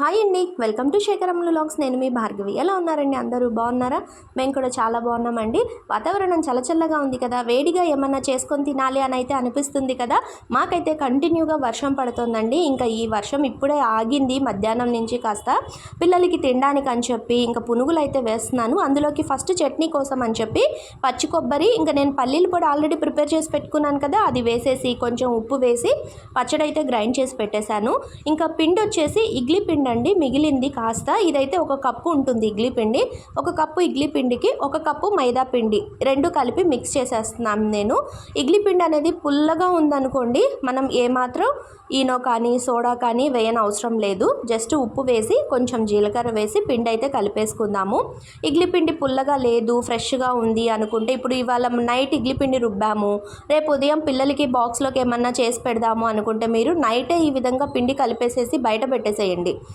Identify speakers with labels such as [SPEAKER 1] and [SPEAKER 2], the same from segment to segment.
[SPEAKER 1] Hi అండి welcome to Shekharam logs. నేను మీ భార్గవి. ఎలా ఉన్నారండి అందరూ? బాగున్నారా? మేము కూడా చాలా బాగున్నామండి. వాతావరణం చల్లచల్లగా ఉంది కదా. వేడిగా ఏమన్నా చేసుకొని తినాలి అని అయితే అనిపిస్తుంది కదా. మాకైతే కంటిన్యూగా వర్షం పడుతుందండి. ఇంకా ఈ వర్షం ఇప్పుడే ఆగింది మధ్యాహ్నం నుంచి కాస్త. పిల్లలకి తినడానికి అని చెప్పి ఇంకా పునుగులు అయితే వేస్తున్నాను. అందులోకి ఫస్ట్ చట్నీ కోసం అని చెప్పి పచ్చి కొబ్బరి ఇంకా నేను పల్లీలు పొడి ఆల్రెడీ ప్రిపేర్ చేసి పెట్టుకున్నాను కదా. అది వేసేసి కొంచెం ఉప్పు వేసి పచ్చడి అయితే గ్రైండ్ చేసి పెట్టేశాను. ఇంకా పిండి వచ్చేసి ఇడ్లీ పిండి అండి మిగిలింది కాస్త. ఇదైతే ఒక కప్పు ఉంటుంది ఇడ్లీ పిండి. ఒక కప్పు ఇడ్లీ పిండికి ఒక కప్పు మైదా పిండి. రెండు కలిపి మిక్స్ చేసేస్తున్నాను నేను. ఇడ్లీ పిండి అనేది పుల్లగా ఉందనుకోండి మనం ఏమాత్రం ఈనో కానీ సోడా కానీ వేయని అవసరం లేదు. జస్ట్ ఉప్పు వేసి కొంచెం జీలకర్ర వేసి పిండి అయితే కలిపేసుకుందాము. ఇడ్లీ పిండి పుల్లగా లేదు ఫ్రెష్గా ఉంది అనుకుంటే ఇప్పుడు ఇవాళ నైట్ ఇడ్లీ పిండి రుబ్బాము. రేపు ఉదయం పిల్లలకి బాక్స్లోకి ఏమన్నా చేసి పెడదాము అనుకుంటే మీరు నైటే ఈ విధంగా పిండి కలిపేసేసి బయట పెట్టేసేయండి.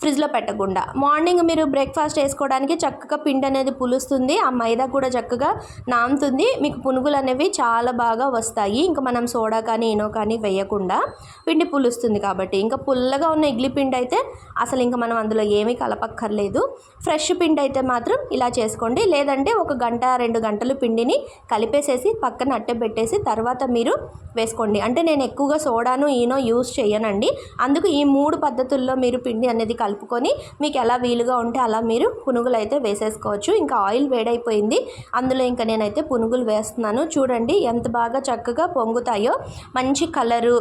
[SPEAKER 1] ఫ్రిడ్జ్లో పెట్టకుండా. మార్నింగ్ మీరు బ్రేక్ఫాస్ట్ వేసుకోవడానికి చక్కగా పిండి అనేది పులుస్తుంది. ఆ మైదా కూడా చక్కగా నానుతుంది. మీకు పునుగులు అనేవి చాలా బాగా వస్తాయి. ఇంకా మనం సోడా కానీ ఇనో కానీ వేయకుండా పిండి పులుస్తుంది కాబట్టి. ఇంకా పుల్లగా ఉన్న ఇడ్లీ పిండి అయితే అసలు ఇంకా మనం అందులో ఏమీ కలపక్కర్లేదు. ఫ్రెష్ పిండి అయితే మాత్రం ఇలా చేసుకోండి. లేదంటే ఒక గంట రెండు గంటలు పిండిని కలిపేసేసి పక్కన అట్టె పెట్టేసి తర్వాత మీరు వేసుకోండి. అంటే నేను ఎక్కువగా సోడాను ఈనో యూస్ చేయనండి. అందుకు ఈ మూడు పద్ధతుల్లో మీరు పిండి అనేది కలుపుకొని మీకు ఎలా వీలుగా ఉంటే అలా మీరు పునుగులు అయితే వేసేసుకోవచ్చు. ఇంకా ఆయిల్ వేడైపోయింది. అందులో ఇంకా నేనైతే పునుగులు వేస్తున్నాను. చూడండి ఎంత బాగా చక్కగా పొంగుతాయో. మంచి కలరు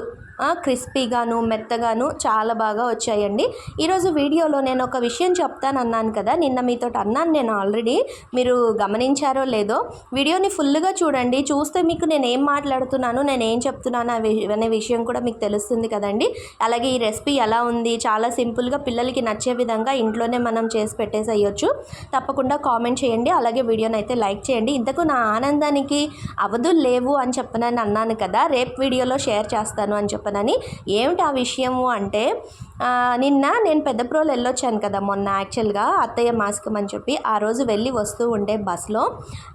[SPEAKER 1] క్రిస్పీగాను మెత్తగాను చాలా బాగా వచ్చాయండి. ఈరోజు వీడియోలో నేను ఒక విషయం చెప్తాను అన్నాను కదా నిన్న మీతో అన్నాను నేను ఆల్రెడీ. మీరు గమనించారో లేదో వీడియోని ఫుల్గా చూడండి. చూస్తే మీకు నేను ఏం మాట్లాడుతున్నాను నేను ఏం చెప్తున్నాను అనే విషయం కూడా మీకు తెలుస్తుంది కదండి. అలాగే ఈ రెసిపీ ఎలా ఉంది చాలా సింపుల్గా పిల్లలకి నచ్చే విధంగా ఇంట్లోనే మనం చేసి పెట్టేసేయచ్చు. తప్పకుండా కామెంట్ చేయండి అలాగే వీడియోని అయితే లైక్ చేయండి. ఇంతకు నా ఆనందానికి అవధులు లేవు అని చెప్పనని అన్నాను కదా రేపు వీడియోలో షేర్ చేస్తాను అని చెప్పి చెప్పనని. ఏమిటి ఆ విషయము అంటే నిన్న నేను పెద్ద ప్రోలు వెళ్ళొచ్చాను కదా మొన్న యాక్చువల్గా అత్తయ్య మాస్కం అని చెప్పి. ఆ రోజు వెళ్ళి వస్తూ ఉండే బస్లో.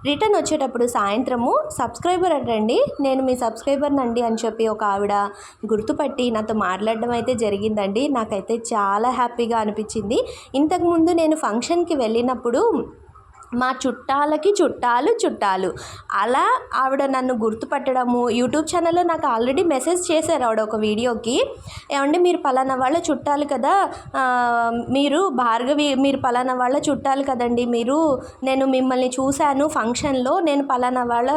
[SPEAKER 1] రిటర్న్ వచ్చేటప్పుడు సాయంత్రము సబ్స్క్రైబర్ అంటండి నేను మీ సబ్స్క్రైబర్ నండి అని చెప్పి ఒక ఆవిడ గుర్తుపట్టి నాతో మాట్లాడడం అయితే జరిగిందండి. నాకైతే చాలా హ్యాపీగా అనిపించింది. ఇంతకుముందు నేను ఫంక్షన్కి వెళ్ళినప్పుడు మా చుట్టాలకి చుట్టాలు చుట్టాలు. అలా ఆవిడ నన్ను గుర్తుపట్టడము యూట్యూబ్ ఛానల్లో నాకు ఆల్రెడీ మెసేజ్ చేశారు ఆవిడ ఒక వీడియోకి. ఏమంటే మీరు పలానా వాళ్ళ చుట్టాలు కదా? మీరు భార్గవి మీరు పలానా వాళ్ళ చుట్టాలు కదండి. మీరు నేను మిమ్మల్ని చూశాను ఫంక్షన్లో నేను పలానా వాళ్ళ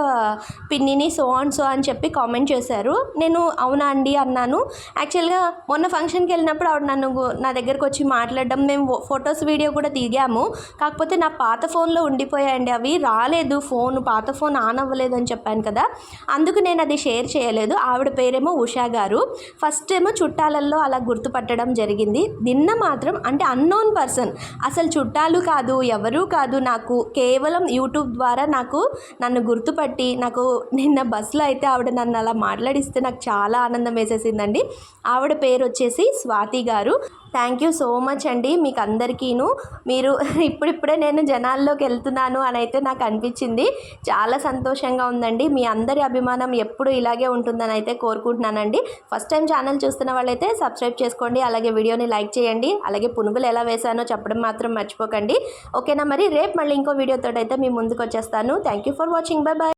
[SPEAKER 1] పిన్నిని సో అండ్ సో అని చెప్పి కామెంట్ చేశారు. నేను అవునా అండి అన్నాను. యాక్చువల్గా మొన్న ఫంక్షన్కి వెళ్ళినప్పుడు ఆవిడ నన్ను నా దగ్గరకు వచ్చి మాట్లాడడం మేము ఫొటోస్ వీడియో కూడా దిగాము. కాకపోతే నా పాత ఫోన్లో ఉండిపోయాయండి. అవి రాలేదు. ఫోన్ పాత ఫోన్ ఆన్ అవ్వలేదు అని చెప్పాను కదా. అందుకు నేను అది షేర్ చేయలేదు. ఆవిడ పేరేమో ఉషా గారు. ఫస్ట్ ఏమో చుట్టాలల్లో అలా గుర్తుపట్టడం జరిగింది. నిన్న మాత్రం అంటే అన్నోన్ పర్సన్. అసలు చుట్టాలు కాదు ఎవరూ కాదు. నాకు కేవలం యూట్యూబ్ ద్వారా నాకు నన్ను గుర్తుపట్టి నాకు నిన్న బస్సులో అయితే ఆవిడ నన్ను అలా మాట్లాడిస్తే నాకు చాలా ఆనందం వేసేసిందండి. ఆవిడ పేరు వచ్చేసి స్వాతి గారు. థ్యాంక్ యూ సో మచ్ అండి. మీకు అందరికీను మీరు ఇప్పుడిప్పుడే నేను జనాల్లోకి వెళ్తున్నాను అని అయితే నాకు అనిపించింది. చాలా సంతోషంగా ఉందండి. మీ అందరి అభిమానం ఎప్పుడు ఇలాగే ఉంటుందని అయితే కోరుకుంటున్నానండి. ఫస్ట్ టైం ఛానల్ చూస్తున్న వాళ్ళైతే సబ్స్క్రైబ్ చేసుకోండి. అలాగే వీడియోని లైక్ చేయండి. అలాగే పునుగులు ఎలా వేసానో చెప్పడం మాత్రం మర్చిపోకండి. ఓకేనా మరి? రేపు మళ్ళీ ఇంకో వీడియోతో అయితే మీ ముందుకు వచ్చేస్తాను thank you for watching. Bye bye